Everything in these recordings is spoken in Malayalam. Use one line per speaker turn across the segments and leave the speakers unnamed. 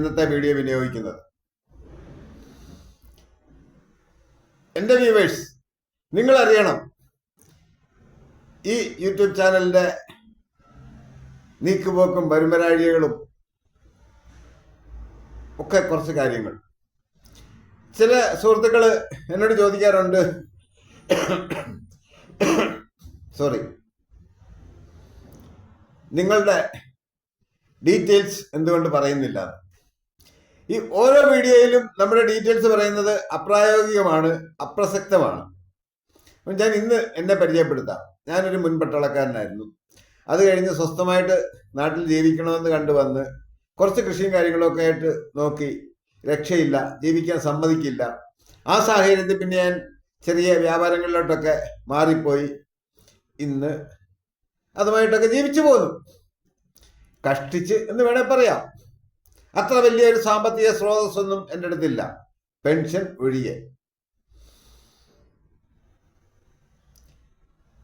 ഇന്നത്തെ വീഡിയോ വിനിയോഗിക്കുന്നത്. എന്റെ വ്യൂവേഴ്സ് നിങ്ങൾ അറിയണം ഈ യൂട്യൂബ് ചാനലിന്റെ നീക്കുപോക്കും വരുമ്പരാഴികളും ഒക്കെ കുറച്ച് കാര്യങ്ങൾ. ചില സുഹൃത്തുക്കൾ എന്നോട് ചോദിക്കാറുണ്ട്. സോറി നിങ്ങളുടെ ഡീറ്റെയിൽസ് എന്തുകൊണ്ട് പറയുന്നില്ല? ഈ ഓരോ വീഡിയോയിലും നമ്മുടെ ഡീറ്റെയിൽസ് പറയുന്നത് അപ്രായോഗികമാണ് അപ്രസക്തമാണ്. ഞാൻ ഇന്ന് എന്നെ പരിചയപ്പെടുത്താം. ഞാനൊരു മുൻ പട്ടാളക്കാരനായിരുന്നു അത് കഴിഞ്ഞ് സ്വസ്ഥമായിട്ട് നാട്ടിൽ ജീവിക്കണമെന്ന് കണ്ടു വന്ന് കുറച്ച് കൃഷിയും കാര്യങ്ങളൊക്കെ ആയിട്ട് നോക്കി രക്ഷയില്ല ജീവിക്കാൻ സമ്മതിക്കില്ല. ആ സാഹചര്യത്തിൽ പിന്നെ ഞാൻ ചെറിയ വ്യാപാരങ്ങളിലോട്ടൊക്കെ മാറിപ്പോയി. ഇന്ന് അതുമായിട്ടൊക്കെ ജീവിച്ചു പോന്നു. കഷ്ടിച്ച് എന്ന് വേണേൽ പറയാം. അത്ര വലിയൊരു സാമ്പത്തിക സ്രോതസ്സൊന്നും എന്റെ അടുത്തില്ല. പെൻഷൻ ഒഴികെ.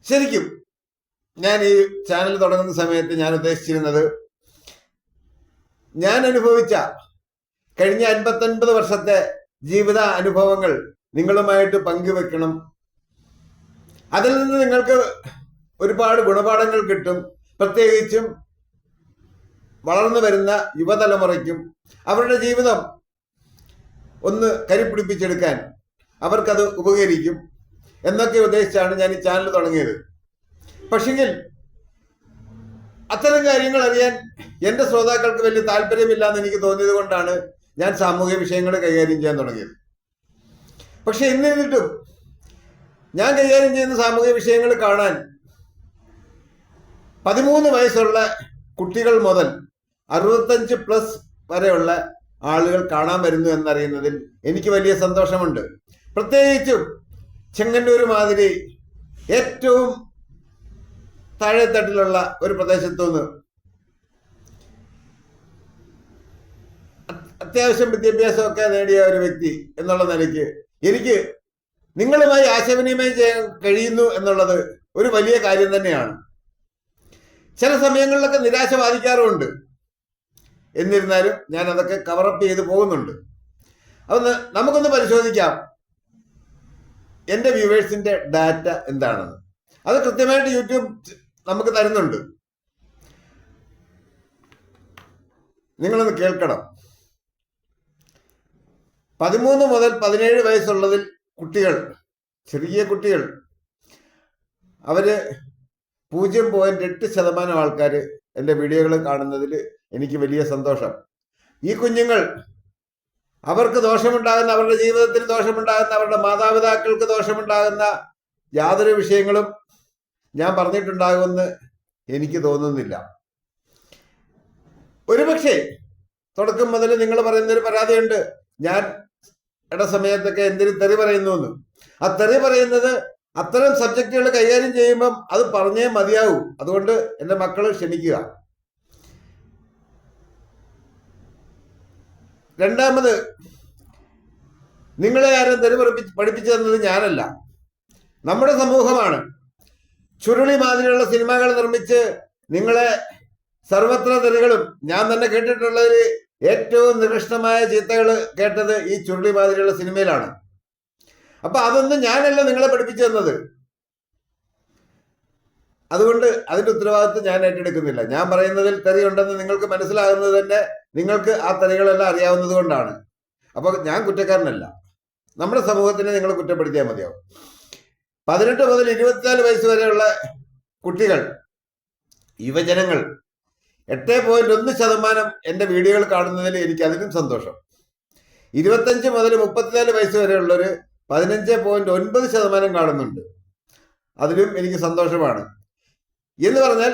ശരിക്കും ഞാൻ ഈ ചാനൽ തുടങ്ങുന്ന സമയത്ത് ഞാൻ ഉദ്ദേശിച്ചിരുന്നത് ഞാൻ അനുഭവിച്ച കഴിഞ്ഞ അൻപത്തൊൻപത് വർഷത്തെ ജീവിത അനുഭവങ്ങൾ നിങ്ങളുമായിട്ട് പങ്കുവെക്കണം. അതിൽ നിന്ന് നിങ്ങൾക്ക് ഒരുപാട് ഗുണപാഠങ്ങൾ കിട്ടും. പ്രത്യേകിച്ചും വളർന്നു വരുന്ന യുവതലമുറയ്ക്കും അവരുടെ ജീവിതം ഒന്ന് കരിപ്പിടിപ്പിച്ചെടുക്കാൻ അവർക്കത് ഉപകരിക്കും എന്നൊക്കെ ഉദ്ദേശിച്ചാണ് ഞാൻ ഈ ചാനൽ തുടങ്ങിയത്. പക്ഷെങ്കിൽ അത്തരം കാര്യങ്ങൾ അറിയാൻ എന്റെ ശ്രോതാക്കൾക്ക് വലിയ താല്പര്യമില്ല എന്ന് എനിക്ക് തോന്നിയത് കൊണ്ടാണ് ഞാൻ സാമൂഹ്യ വിഷയങ്ങൾ കൈകാര്യം ചെയ്യാൻ തുടങ്ങിയത്. പക്ഷെ എന്നിരുന്നിട്ടും ഞാൻ കൈകാര്യം ചെയ്യുന്ന സാമൂഹിക വിഷയങ്ങൾ കാണാൻ പതിമൂന്ന് വയസ്സുള്ള കുട്ടികൾ മുതൽ അറുപത്തഞ്ച് പ്ലസ് വരെയുള്ള ആളുകൾ കാണാൻ വരുന്നു എന്നറിയുന്നതിൽ എനിക്ക് വലിയ സന്തോഷമുണ്ട്. പ്രത്യേകിച്ചും ചെങ്ങന്നൂർ മാതിരി ഏറ്റവും താഴെത്തട്ടിലുള്ള ഒരു പ്രദേശത്തു നിന്ന് അത്യാവശ്യം വിദ്യാഭ്യാസമൊക്കെ നേടിയ ഒരു വ്യക്തി എന്നുള്ള നിലയ്ക്ക് എനിക്ക് നിങ്ങളുമായി ആശയവിനിമയം ചെയ്യാൻ കഴിയുന്നു എന്നുള്ളത് ഒരു വലിയ കാര്യം തന്നെയാണ്. ചില സമയങ്ങളിലൊക്കെ നിരാശ ബാധിക്കാറുമുണ്ട്. എന്നിരുന്നാലും ഞാൻ അതൊക്കെ കവറപ്പ് ചെയ്ത് പോകുന്നുണ്ട്. അതൊന്ന് നമുക്കൊന്ന് പരിശോധിക്കാം. എന്റെ വ്യൂവേഴ്സിന്റെ ഡാറ്റ എന്താണെന്ന്. അത് കൃത്യമായിട്ട് യൂട്യൂബ് നമുക്ക് തരുന്നുണ്ട്. നിങ്ങളൊന്ന് കേൾക്കണം. പതിമൂന്ന് മുതൽ പതിനേഴ് വയസ്സുള്ളതിൽ കുട്ടികൾ ചെറിയ കുട്ടികൾ അവർ പൂജ്യം പോയിന്റ് എട്ട് ശതമാനം ആൾക്കാർ എന്റെ വീഡിയോകൾ കാണുന്നതിൽ എനിക്ക് വലിയ സന്തോഷം. ഈ കുഞ്ഞുങ്ങൾ അവർക്ക് ദോഷമുണ്ടാകുന്ന അവരുടെ ജീവിതത്തിൽ ദോഷമുണ്ടാകുന്ന അവരുടെ മാതാപിതാക്കൾക്ക് ദോഷമുണ്ടാകുന്ന യാതൊരു വിഷയങ്ങളും ഞാൻ പറഞ്ഞിട്ടുണ്ടാകുമെന്ന് എനിക്ക് തോന്നുന്നില്ല. ഒരുപക്ഷെ തുടക്കം മുതൽ നിങ്ങൾ പറയുന്നൊരു പരാതിയുണ്ട്. ഞാൻ ഇട സമയത്തൊക്കെ എന്തിനു തെറി പറയുന്നു എന്ന്. ആ തെറി പറയുന്നത് അത്തരം സബ്ജക്റ്റുകൾ കൈകാര്യം ചെയ്യുമ്പം അത് പറഞ്ഞേ മതിയാവൂ. അതുകൊണ്ട് എന്റെ മക്കൾ ക്ഷമിക്കുക. രണ്ടാമത് നിങ്ങളെ ആരും തെറി പഠിപ്പിച്ച് പഠിപ്പിച്ചു തന്നത് ഞാനല്ല. നമ്മുടെ സമൂഹമാണ്. ചുരുളി മാതിരിയുള്ള സിനിമകൾ നിർമ്മിച്ച് നിങ്ങളെ സർവത്ര തെരുകളും ഞാൻ തന്നെ കേട്ടിട്ടുള്ളതിൽ ഏറ്റവും നികൃഷ്ടമായ ചീത്തകൾ കേട്ടത് ഈ ചുരുളി മാതിരിയുള്ള സിനിമയിലാണ്. അപ്പൊ അതൊന്നും ഞാനല്ല നിങ്ങളെ പഠിപ്പിച്ചു തന്നത്. അതുകൊണ്ട് അതിന്റെ ഉത്തരവാദിത്വം ഞാൻ ഏറ്റെടുക്കുന്നില്ല. ഞാൻ പറയുന്നതിൽ തെറിയുണ്ടെന്ന് നിങ്ങൾക്ക് മനസ്സിലാകുന്നത് തന്നെ നിങ്ങൾക്ക് ആ തെറികളെല്ലാം അറിയാവുന്നത് കൊണ്ടാണ്. അപ്പൊ ഞാൻ കുറ്റക്കാരനല്ല. നമ്മുടെ സമൂഹത്തിനെ നിങ്ങൾ കുറ്റപ്പെടുത്തിയാൽ മതിയാവും. പതിനെട്ട് മുതൽ ഇരുപത്തിനാല് വയസ്സ് വരെയുള്ള കുട്ടികൾ യുവജനങ്ങൾ എട്ട് പോയിന്റ് ഒന്ന് ശതമാനം എന്റെ വീഡിയോകൾ കാണുന്നതിൽ എനിക്ക് അതിനും സന്തോഷം. ഇരുപത്തഞ്ച് മുതൽ മുപ്പത്തിനാല് വയസ്സ് വരെയുള്ളൊരു പതിനഞ്ച് പോയിന്റ് ഒൻപത് ശതമാനം കാണുന്നുണ്ട്. അതിലും എനിക്ക് സന്തോഷമാണ്. എന്ന് പറഞ്ഞാൽ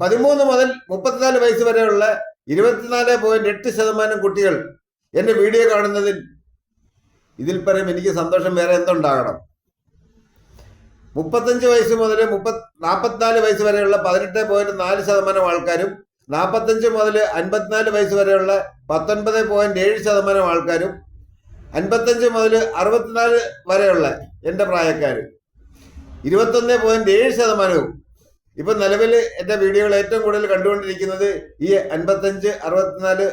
പതിമൂന്ന് മുതൽ മുപ്പത്തിനാല് വയസ്സ് വരെയുള്ള ഇരുപത്തിനാല് പോയിന്റ് എട്ട് ശതമാനം കുട്ടികൾ എന്റെ വീഡിയോ കാണുന്നതിൽ ഇതിൽ പറയും എനിക്ക് സന്തോഷം വേറെ എന്തുണ്ടാകണം? മുപ്പത്തഞ്ച് വയസ്സ് മുതൽ മുപ്പത് നാൽപ്പത്തിനാല് വയസ്സ് വരെയുള്ള പതിനെട്ട് പോയിന്റ് നാല് ശതമാനം ആൾക്കാരും നാൽപ്പത്തഞ്ച് മുതൽ അൻപത്തിനാല് വയസ്സ് വരെയുള്ള പത്തൊൻപത് പോയിന്റ് ഏഴ് ശതമാനം ആൾക്കാരും അൻപത്തഞ്ച് മുതൽ അറുപത്തിനാല് വരെയുള്ള എന്റെ പ്രായക്കാർ. ഇരുപത്തൊന്ന് പോയിന്റ് ഏഴ് ശതമാനവും. ഇപ്പൊ നിലവിൽ എന്റെ വീഡിയോകൾ ഏറ്റവും കൂടുതൽ കണ്ടുകൊണ്ടിരിക്കുന്നത് ഈ അൻപത്തഞ്ച് അറുപത്തിനാല്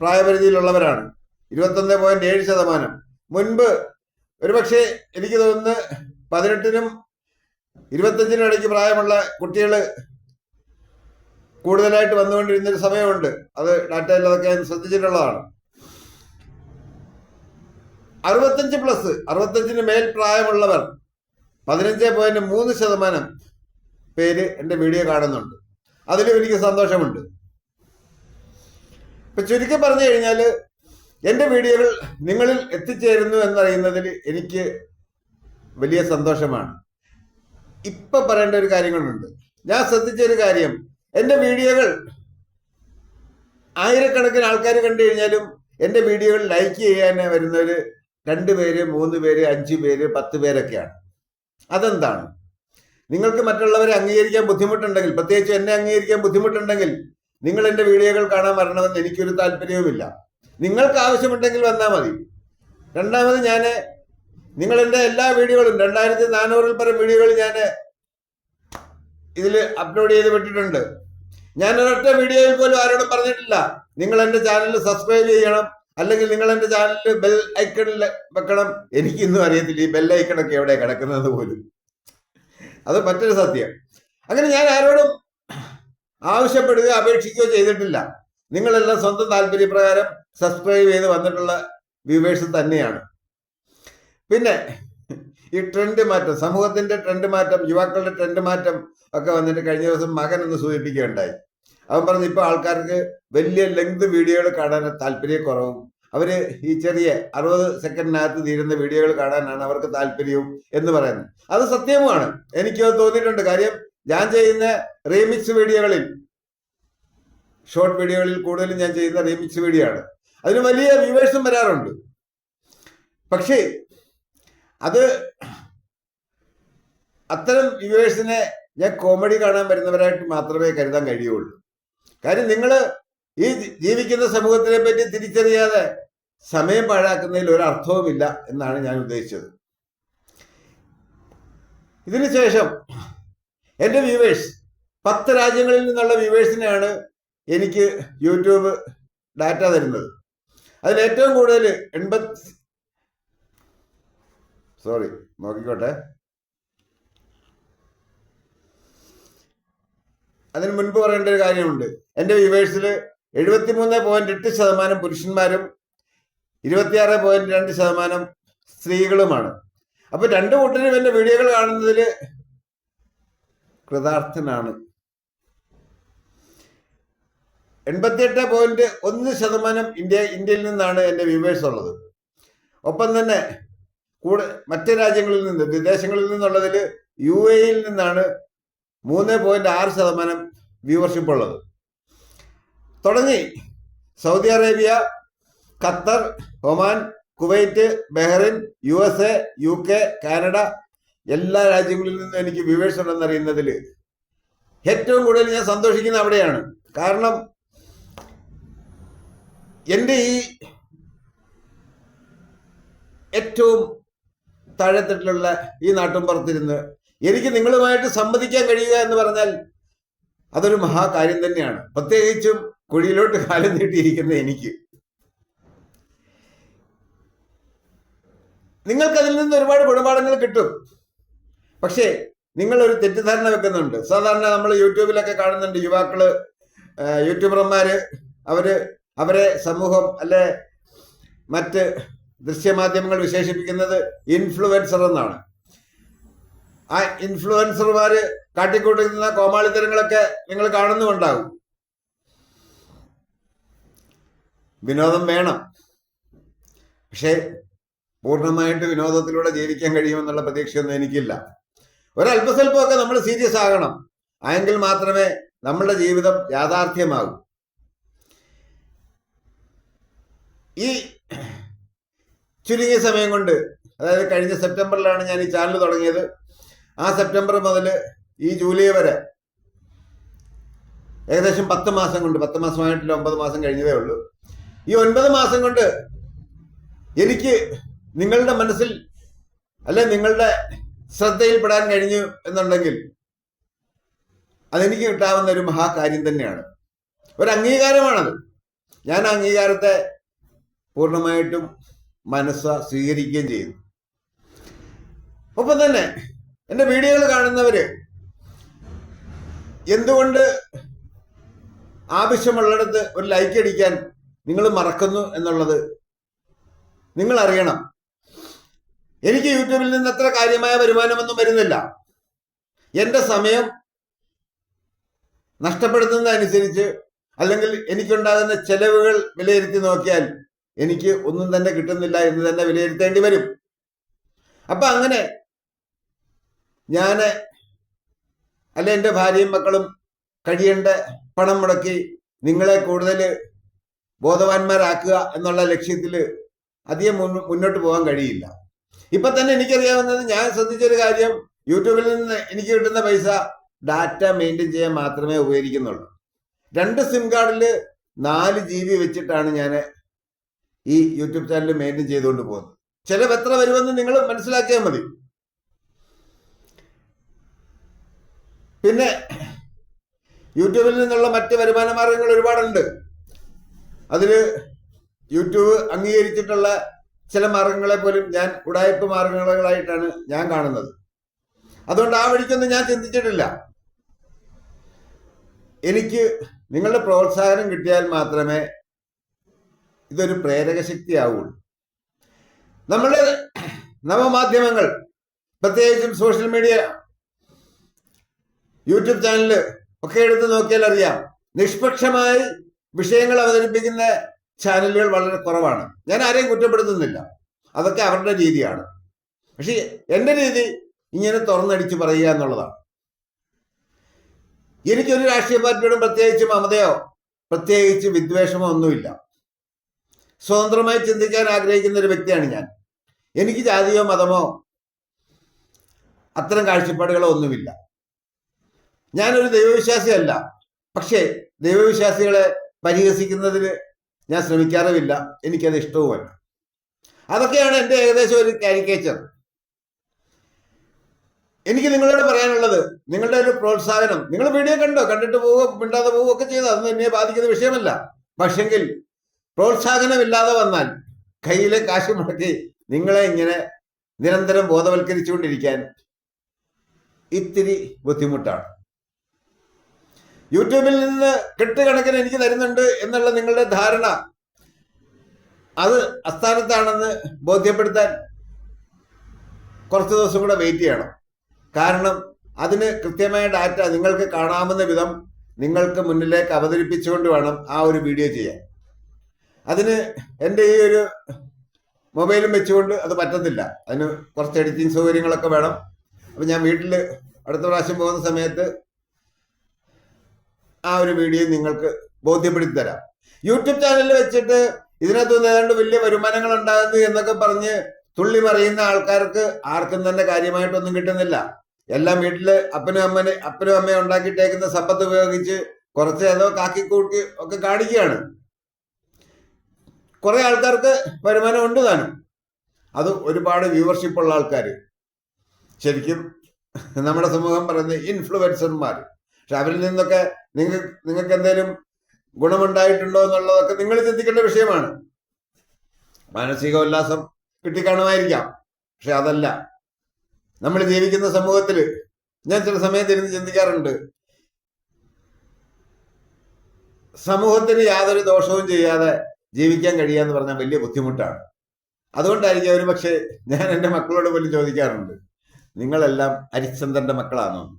പ്രായപരിധിയിലുള്ളവരാണ്. ഇരുപത്തൊന്ന് പോയിന്റ് ഏഴ് ശതമാനം. മുൻപ് ഒരുപക്ഷെ എനിക്ക് തോന്നുന്നു പതിനെട്ടിനും ഇരുപത്തഞ്ചിനും ഇടയ്ക്ക് പ്രായമുള്ള കുട്ടികൾ കൂടുതലായിട്ട് വന്നുകൊണ്ടിരുന്നൊരു സമയമുണ്ട്. അത് ഡാറ്റയിൽ അതൊക്കെ ശ്രദ്ധിച്ചിട്ടുള്ളതാണ്. അറുപത്തഞ്ച് പ്ലസ് അറുപത്തഞ്ചിന് മേൽ പ്രായമുള്ളവർ പതിനഞ്ച് പോയിന്റ് മൂന്ന് ശതമാനം പേര് എന്റെ വീഡിയോ കാണുന്നുണ്ട്. അതിലും എനിക്ക് സന്തോഷമുണ്ട്. ഇപ്പൊ ചുരുക്കി പറഞ്ഞു കഴിഞ്ഞാൽ എന്റെ വീഡിയോകൾ നിങ്ങളിൽ എത്തിച്ചേരുന്നു എന്നറിയുന്നതിൽ എനിക്ക് വലിയ സന്തോഷമാണ്. ഇപ്പൊ പറയേണ്ട ഒരു കാര്യങ്ങളുണ്ട്. ഞാൻ ശ്രദ്ധിച്ച ഒരു കാര്യം. എന്റെ വീഡിയോകൾ ആയിരക്കണക്കിന് ആൾക്കാർ കണ്ടു കഴിഞ്ഞാലും എന്റെ വീഡിയോകൾ ലൈക്ക് ചെയ്യാൻ വരുന്നവര് രണ്ട് പേര് മൂന്ന് പേര് അഞ്ച് പേര് പത്ത് പേരൊക്കെയാണ്. അതെന്താണ്? നിങ്ങൾക്ക് മറ്റുള്ളവരെ അംഗീകരിക്കാൻ ബുദ്ധിമുട്ടുണ്ടെങ്കിൽ പ്രത്യേകിച്ച് എന്നെ അംഗീകരിക്കാൻ ബുദ്ധിമുട്ടുണ്ടെങ്കിൽ നിങ്ങൾ എന്റെ വീഡിയോകൾ കാണാൻ വരണമെന്ന് എനിക്കൊരു താല്പര്യവുമില്ല. നിങ്ങൾക്ക് ആവശ്യമുണ്ടെങ്കിൽ വന്നാൽ മതി. രണ്ടാമത് ഞാൻ നിങ്ങൾ എന്റെ എല്ലാ വീഡിയോകളും രണ്ടായിരത്തി നാനൂറിൽ പരം വീഡിയോകൾ ഞാൻ ഇതിൽ അപ്ലോഡ് ചെയ്ത് വിട്ടിട്ടുണ്ട്. ഞാൻ ഒരൊറ്റ വീഡിയോയിൽ പോലും ആരോടും പറഞ്ഞിട്ടില്ല. നിങ്ങൾ എന്റെ ചാനൽ സബ്സ്ക്രൈബ് ചെയ്യണം. അല്ലെങ്കിൽ നിങ്ങൾ എന്റെ ചാനലിൽ ബെൽ ഐക്കണിൽ വെക്കണം. എനിക്കിന്നും അറിയത്തില്ല ഈ ബെൽ ഐക്കണൊക്കെ എവിടെ കിടക്കുന്നത് പോലും. അത് മറ്റൊരു സത്യം. അങ്ങനെ ഞാൻ ആരോടും ആവശ്യപ്പെടുകയോ അപേക്ഷിക്കുകയോ ചെയ്തിട്ടില്ല. നിങ്ങളെല്ലാം സ്വന്തം താല്പര്യപ്രകാരം സബ്സ്ക്രൈബ് ചെയ്ത് വന്നിട്ടുള്ള വ്യൂവേഴ്സ് തന്നെയാണ്. പിന്നെ ഈ ട്രെൻഡ് മാറ്റം സമൂഹത്തിന്റെ ട്രെൻഡ് മാറ്റം യുവാക്കളുടെ ട്രെൻഡ് മാറ്റം ഒക്കെ വന്നിട്ട് കഴിഞ്ഞ ദിവസം മകൻ ഒന്ന് സൂചിപ്പിക്കുകയുണ്ടായി. അവൻ പറഞ്ഞു ഇപ്പൊ ആൾക്കാർക്ക് വലിയ ലെങ്ത് വീഡിയോകൾ കാണാൻ താല്പര്യക്കുറവും. അവർ ഈ ചെറിയ അറുപത് സെക്കൻഡിനകത്ത് തീരുന്ന വീഡിയോകൾ കാണാനാണ് അവർക്ക് താല്പര്യവും എന്ന് പറയുന്നത്. അത് സത്യവുമാണ്. എനിക്ക് അത് തോന്നിയിട്ടുണ്ട്. കാര്യം ഞാൻ ചെയ്യുന്ന റീമിക്സ് വീഡിയോകളിൽ ഷോർട്ട് വീഡിയോകളിൽ കൂടുതലും ഞാൻ ചെയ്യുന്ന റീമിക്സ് വീഡിയോ ആണ്. അതിന് വലിയ വ്യൂവേഴ്സും വരാറുണ്ട്. പക്ഷേ അത് അത്തരം വ്യൂവേഴ്സിനെ ഞാൻ കോമഡി കാണാൻ വരുന്നവരായിട്ട് മാത്രമേ കരുതാൻ കഴിയുള്ളൂ. കാര്യം നിങ്ങൾ ഈ ജീവിക്കുന്ന സമൂഹത്തിനെ പറ്റി തിരിച്ചറിയാതെ സമയം പാഴാക്കുന്നതിൽ ഒരു അർത്ഥവുമില്ല എന്നാണ് ഞാൻ ഉദ്ദേശിച്ചത്. ഇതിനുശേഷം എന്റെ വ്യൂവേഴ്സ് പത്ത് രാജ്യങ്ങളിൽ നിന്നുള്ള വ്യൂവേഴ്സിനെയാണ് എനിക്ക് യൂട്യൂബ് ഡാറ്റ തരുന്നത്. അതിൽ ഏറ്റവും കൂടുതൽ എൺപത്തി സോറി നോക്കിക്കോട്ടെ. അതിന് മുൻപ് പറയേണ്ട ഒരു കാര്യമുണ്ട്. എന്റെ വ്യൂവേഴ്സിൽ എഴുപത്തിമൂന്ന് പോയിന്റ് എട്ട് ശതമാനം പുരുഷന്മാരും ഇരുപത്തിയാറ് പോയിന്റ് രണ്ട് ശതമാനം സ്ത്രീകളുമാണ്. അപ്പൊ രണ്ടു കൂട്ടരും എന്റെ വീഡിയോകൾ കാണുന്നതിൽ കൃതാർത്ഥനാണ്. എൺപത്തിയെട്ട് പോയിന്റ് ഒന്ന് ശതമാനം ഇന്ത്യ ഇന്ത്യയിൽ നിന്നാണ് എന്റെ വ്യൂവേഴ്സ് ഉള്ളത്. ഒപ്പം തന്നെ കൂടെ മറ്റ് രാജ്യങ്ങളിൽ നിന്ന് വിദേശങ്ങളിൽ നിന്നുള്ളതിൽ യു എയിൽ നിന്നാണ് മൂന്ന് പോയിന്റ് ആറ് ശതമാനം വ്യൂവർഷിപ്പ് ഉള്ളത്. തുടങ്ങി. Saudi Arabia Qatar Oman Kuwait Bahrain U S A U K Canada എല്ലാ രാജ്യങ്ങളിൽ നിന്നും എനിക്ക് വ്യൂവേഴ്സ് ഉണ്ടെന്ന് അറിയുന്നതിൽ ഏറ്റവും കൂടുതൽ ഞാൻ സന്തോഷിക്കുന്ന അവിടെയാണ്. കാരണം എന്റെ ഈ ഏറ്റവും താഴെത്തട്ടിലുള്ള ഈ നാട്ടിൻപുറത്തിരുന്ന് എനിക്ക് നിങ്ങളുമായിട്ട് സംവദിക്കാൻ കഴിയുക എന്ന് പറഞ്ഞാൽ അതൊരു മഹാകാര്യം തന്നെയാണ്. പ്രത്യേകിച്ചും കുഴിയിലോട്ട് കാലം നീട്ടിയിരിക്കുന്ന എനിക്ക്. നിങ്ങൾക്ക് അതിൽ നിന്ന് ഒരുപാട് ഗുണപാഠങ്ങൾ കിട്ടും. പക്ഷേ നിങ്ങൾ ഒരു തെറ്റിദ്ധാരണ വെക്കുന്നുണ്ട്. സാധാരണ നമ്മൾ യൂട്യൂബിലൊക്കെ കാണുന്നുണ്ട് യുവാക്കൾ യൂട്യൂബർമാര് അവർ അവരെ സമൂഹം അല്ലെ മറ്റ് ദൃശ്യമാധ്യമങ്ങൾ വിശേഷിപ്പിക്കുന്നത് ഇൻഫ്ലുവൻസർ എന്നാണ്. ആ ഇൻഫ്ലുവൻസർമാര് കാട്ടിക്കൂട്ടുന്ന കോമാളിത്തരങ്ങളൊക്കെ നിങ്ങൾ കാണുന്നുണ്ടാകും വിനോദം വേണം. പക്ഷേ പൂർണമായിട്ട് വിനോദത്തിലൂടെ ജീവിക്കാൻ കഴിയുമെന്നുള്ള പ്രതീക്ഷയൊന്നും എനിക്കില്ല. ഒരല്പസ്വല്പമൊക്കെ നമ്മൾ സീരിയസ് ആകണം. ആയെങ്കിൽ മാത്രമേ നമ്മളുടെ ജീവിതം യാഥാർത്ഥ്യമാകൂ. ഈ ചുരുങ്ങിയ സമയം കൊണ്ട് അതായത് കഴിഞ്ഞ സെപ്റ്റംബറിലാണ് ഞാൻ ഈ ചാനൽ തുടങ്ങിയത്. ആ സെപ്റ്റംബർ മുതൽ ഈ ജൂലൈ വരെ ഏകദേശം പത്ത് മാസം കൊണ്ട് പത്ത് മാസമായിട്ടില്ല ഒമ്പത് മാസം കഴിഞ്ഞതേ ഉള്ളൂ. ഈ ഒൻപത് മാസം കൊണ്ട് എനിക്ക് നിങ്ങളുടെ മനസ്സിൽ അല്ലെ നിങ്ങളുടെ ശ്രദ്ധയിൽപ്പെടാൻ കഴിഞ്ഞു എന്നുണ്ടെങ്കിൽ അതെനിക്ക് കിട്ടാവുന്ന ഒരു മഹാകാര്യം തന്നെയാണ്. ഒരു അംഗീകാരമാണത്. ഞാൻ അംഗീകാരത്തെ പൂർണമായിട്ടും മനസ്സ സ്വീകരിക്കുകയും ചെയ്യുന്നു. ഒപ്പം തന്നെ എന്റെ വീഡിയോകൾ കാണുന്നവര് എന്തുകൊണ്ട് ആവശ്യമുള്ളിടത്ത് ഒരു ലൈക്ക് അടിക്കാൻ നിങ്ങൾ മറക്കുന്നു എന്നുള്ളത് നിങ്ങൾ അറിയണം. എനിക്ക് യൂട്യൂബിൽ നിന്ന് അത്ര കാര്യമായ വരുമാനമൊന്നും വരുന്നില്ല. എന്റെ സമയം നഷ്ടപ്പെടുത്തുന്നതനുസരിച്ച് അല്ലെങ്കിൽ എനിക്കുണ്ടാകുന്ന ചെലവുകൾ വിലയിരുത്തി നോക്കിയാൽ എനിക്ക് ഒന്നും തന്നെ കിട്ടുന്നില്ല എന്ന് തന്നെ വിലയിരുത്തേണ്ടി വരും. അപ്പൊ അങ്ങനെ ഞാൻ അല്ല എന്റെ ഭാര്യയും മക്കളും കഴിയേണ്ട പണം മുടക്കി നിങ്ങളെ കൂടുതൽ ബോധവാന്മാരാക്കുക എന്നുള്ള ലക്ഷ്യത്തിൽ അധികം മുന്നോ- മുന്നോട്ട് പോകാൻ കഴിയില്ല. ഇപ്പൊ തന്നെ എനിക്കറിയാവുന്നത് ഞാൻ ശ്രദ്ധിച്ചൊരു കാര്യം യൂട്യൂബിൽ നിന്ന് എനിക്ക് കിട്ടുന്ന പൈസ ഡാറ്റ മെയിന്റെയിൻ ചെയ്യാൻ മാത്രമേ ഉപയോഗിക്കുന്നുള്ളൂ രണ്ട് സിം കാർഡിൽ നാല് ജി ബി വെച്ചിട്ടാണ് ഞാൻ ഈ യൂട്യൂബ് ചാനൽ മെയിന്റെയിൻ ചെയ്തുകൊണ്ട് പോകുന്നത്. ചിലവ് എത്ര വരുമെന്ന് നിങ്ങൾ മനസ്സിലാക്കിയാൽ മതി. പിന്നെ യൂട്യൂബിൽ നിന്നുള്ള മറ്റ് വരുമാന മാർഗങ്ങൾ ഒരുപാടുണ്ട്. അതിൽ യൂട്യൂബ് അംഗീകരിച്ചിട്ടുള്ള ചില മാർഗങ്ങളെ പോലും ഞാൻ ഉടായ്പ മാർഗങ്ങളായിട്ടാണ് ഞാൻ കാണുന്നത്. അതുകൊണ്ട് ആ വഴിക്കൊന്നും ഞാൻ ചിന്തിച്ചിട്ടില്ല. എനിക്ക് നിങ്ങളുടെ പ്രോത്സാഹനം കിട്ടിയാൽ മാത്രമേ ഇതൊരു പ്രേരക ശക്തിയാവുള്ളൂ. നമ്മുടെ നവമാധ്യമങ്ങൾ പ്രത്യേകിച്ചും സോഷ്യൽ മീഡിയ യൂട്യൂബ് ചാനൽ ഒക്കെ എടുത്ത് നോക്കിയാൽ അറിയാം. നിഷ്പക്ഷമായി വിഷയങ്ങൾ അവതരിപ്പിക്കുന്ന ചാനലുകൾ വളരെ കുറവാണ്. ഞാൻ ആരെയും കുറ്റപ്പെടുത്തുന്നില്ല. അതൊക്കെ അവരുടെ രീതിയാണ്. പക്ഷെ എന്റെ രീതി ഇങ്ങനെ തുറന്നടിച്ച് പറയുക എന്നുള്ളതാണ്. എനിക്കൊരു രാഷ്ട്രീയ പാർട്ടിയോടും പ്രത്യേകിച്ച് മമതയോ പ്രത്യേകിച്ച് വിദ്വേഷമോ ഒന്നുമില്ല. സ്വതന്ത്രമായി ചിന്തിക്കാൻ ആഗ്രഹിക്കുന്ന ഒരു വ്യക്തിയാണ് ഞാൻ. എനിക്ക് ജാതിയോ മതമോ അത്തരം കാഴ്ചപ്പാടുകളോ ഒന്നുമില്ല. ഞാനൊരു ദൈവവിശ്വാസിയല്ല. പക്ഷേ ദൈവവിശ്വാസികളെ പരിഹസിക്കുന്നതിന് ഞാൻ ശ്രമിക്കാറുമില്ല. എനിക്കത് ഇഷ്ടവുമല്ല. അതൊക്കെയാണ് എന്റെ ഏകദേശം ഒരു കാരിക്കേച്ചർ. എനിക്ക് നിങ്ങളോട് പറയാനുള്ളത് നിങ്ങളുടെ ഒരു പ്രോത്സാഹനം. നിങ്ങൾ വീഡിയോ കണ്ടോ? കണ്ടിട്ട് പോവുക മിണ്ടാതെ പോവുക ഒക്കെ ചെയ്തോ അതൊന്നും എന്നെ ബാധിക്കുന്ന വിഷയമല്ല. പക്ഷെങ്കിൽ പ്രോത്സാഹനമില്ലാതെ വന്നാൽ കയ്യിലെ കാശ് മുടക്കി നിങ്ങളെ ഇങ്ങനെ നിരന്തരം ബോധവൽക്കരിച്ചുകൊണ്ടിരിക്കാൻ ഇത്തിരി ബുദ്ധിമുട്ടാണ്. യൂട്യൂബിൽ നിന്ന് കെട്ടുകണക്കിന് എനിക്ക് തരുന്നുണ്ട് എന്നുള്ള നിങ്ങളുടെ ധാരണ അത് അസ്ഥാനത്താണെന്ന് ബോധ്യപ്പെടുത്താൻ കുറച്ച് ദിവസം കൂടെ വെയിറ്റ് ചെയ്യണം. കാരണം അതിന് കൃത്യമായ ഡാറ്റ നിങ്ങൾക്ക് കാണാമെന്ന വിധം നിങ്ങൾക്ക് മുന്നിലേക്ക് അവതരിപ്പിച്ചുകൊണ്ട് വേണം ആ ഒരു വീഡിയോ ചെയ്യാൻ. അതിന് എന്റെ ഈ ഒരു മൊബൈലും വെച്ചുകൊണ്ട് അത് പറ്റത്തില്ല. അതിന് കുറച്ച് എഡിറ്റിംഗ് സൗകര്യങ്ങളൊക്കെ വേണം. അപ്പം ഞാൻ വീട്ടിൽ അടുത്ത പ്രാവശ്യം പോകുന്ന സമയത്ത് ആ ഒരു വീഡിയോ നിങ്ങൾക്ക് ബോധ്യപ്പെടുത്തി തരാം. യൂട്യൂബ് ചാനലിൽ വെച്ചിട്ട് ഇതിനകത്തുനിന്ന് ഏതാണ്ട് വലിയ വരുമാനങ്ങൾ ഉണ്ടാകുന്നു എന്നൊക്കെ പറഞ്ഞ് തുള്ളി പറയുന്ന ആൾക്കാർക്ക് ആർക്കും തന്നെ കാര്യമായിട്ടൊന്നും കിട്ടുന്നില്ല. എല്ലാം വീട്ടിൽ അപ്പനും അമ്മനെ അപ്പനും അമ്മയും ഉണ്ടാക്കിയിട്ടേക്കുന്ന സമ്പത്ത് ഉപയോഗിച്ച് കുറച്ച് ഏതോ കാക്കിക്കൂട്ടി ഒക്കെ കാണിക്കുകയാണ്. കുറെ ആൾക്കാർക്ക് വരുമാനം ഉണ്ട് താനും. അത് ഒരുപാട് വ്യൂവർഷിപ്പ് ഉള്ള ആൾക്കാർ ശരിക്കും നമ്മുടെ സമൂഹം പറയുന്നത് ഇൻഫ്ലുവൻസർമാർ പക്ഷെ അവരിൽ നിന്നൊക്കെ നിങ്ങൾ നിങ്ങൾക്ക് എന്തെങ്കിലും ഗുണമുണ്ടായിട്ടുണ്ടോ എന്നുള്ളതൊക്കെ നിങ്ങൾ ചിന്തിക്കേണ്ട വിഷയമാണ്. മാനസിക ഉല്ലാസം കിട്ടിക്കാണുമായിരിക്കാം. പക്ഷെ അതല്ല. നമ്മൾ ജീവിക്കുന്ന സമൂഹത്തിൽ ഞാൻ ചില സമയത്ത് ഇരുന്ന് ചിന്തിക്കാറുണ്ട്. സമൂഹത്തിന് യാതൊരു ദോഷവും ചെയ്യാതെ ജീവിക്കാൻ കഴിയാന്ന് പറഞ്ഞാൽ വലിയ ബുദ്ധിമുട്ടാണ്. അതുകൊണ്ടായിരിക്കും ഒരു പക്ഷേ ഞാൻ എന്റെ മക്കളോട് പോലും ചോദിക്കാറുണ്ട്. നിങ്ങളെല്ലാം ഹരിശ്ചന്ദ്രന്റെ മക്കളാണോ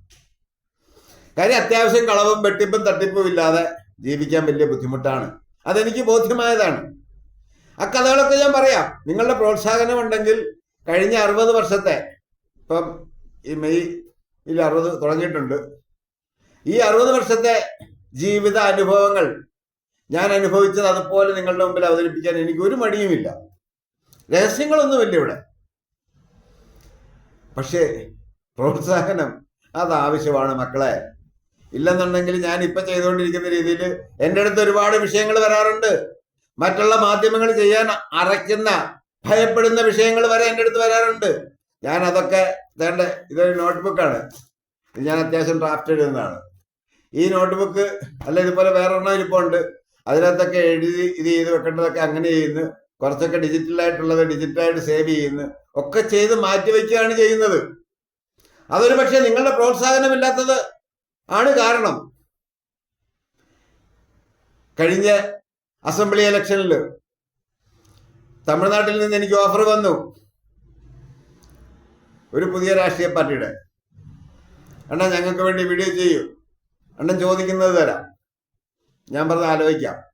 കാര്യം അത്യാവശ്യം കളവും വെട്ടിപ്പും തട്ടിപ്പും ഇല്ലാതെ ജീവിക്കാൻ വലിയ ബുദ്ധിമുട്ടാണ്. അതെനിക്ക് ബോധ്യമായതാണ്. ആ കഥകളൊക്കെ ഞാൻ പറയാം. നിങ്ങളുടെ പ്രോത്സാഹനം ഉണ്ടെങ്കിൽ കഴിഞ്ഞ അറുപത് വർഷത്തെ ഇപ്പം ഈ മെയ്യിൽ അറുപത് തുടങ്ങിയിട്ടുണ്ട്. ഈ അറുപത് വർഷത്തെ ജീവിത അനുഭവങ്ങൾ ഞാൻ അനുഭവിച്ചത് അതുപോലെ നിങ്ങളുടെ മുമ്പിൽ അവതരിപ്പിക്കാൻ എനിക്ക് ഒരു മടിയുമില്ല. രഹസ്യങ്ങളൊന്നുമില്ല ഇവിടെ. പക്ഷേ പ്രോത്സാഹനം അത് ആവശ്യമാണ് മക്കളെ. ഇല്ലെന്നുണ്ടെങ്കിൽ ഞാൻ ഇപ്പൊ ചെയ്തുകൊണ്ടിരിക്കുന്ന രീതിയിൽ എന്റെ അടുത്ത് ഒരുപാട് വിഷയങ്ങൾ വരാറുണ്ട്. മറ്റുള്ള മാധ്യമങ്ങൾ ചെയ്യാൻ അറയ്ക്കുന്ന ഭയപ്പെടുന്ന വിഷയങ്ങൾ വരെ എന്റെ അടുത്ത് വരാറുണ്ട്. ഞാൻ അതൊക്കെ വേണ്ട ഇതൊരു നോട്ട്ബുക്കാണ്. ഞാൻ അത്യാവശ്യം ഡ്രാഫ്റ്റ് എഴുതുന്നതാണ് ഈ നോട്ട്ബുക്ക് അല്ല ഇതുപോലെ വേറെ ഒരെണ്ണം ഇരിപ്പുണ്ട് അതിനകത്തൊക്കെ എഴുതി ഇത് ചെയ്ത് വെക്കേണ്ടതൊക്കെ അങ്ങനെ ചെയ്യുന്നു. കുറച്ചൊക്കെ ഡിജിറ്റലായിട്ടുള്ളത് ഡിജിറ്റലായിട്ട് സേവ് ചെയ്യുന്നു. ഒക്കെ ചെയ്ത് മാറ്റിവെക്കുകയാണ് ചെയ്യുന്നത്. അതൊരു പക്ഷേ നിങ്ങളുടെ പ്രോത്സാഹനമില്ലാത്തത് ആണ് കാരണം. കഴിഞ്ഞ അസംബ്ലി ഇലക്ഷനിൽ തമിഴ്നാട്ടിൽ നിന്ന് എനിക്ക് ഓഫർ വന്നു. ഒരു പുതിയ രാഷ്ട്രീയ പാർട്ടിയുടെ. അണ്ണാ ഞങ്ങൾക്ക് വേണ്ടി വീഡിയോ ചെയ്യൂ. അണ്ണൻ ചോദിക്കുന്നത് തരാം. ഞാൻ പറഞ്ഞ ആലോചിക്കാം.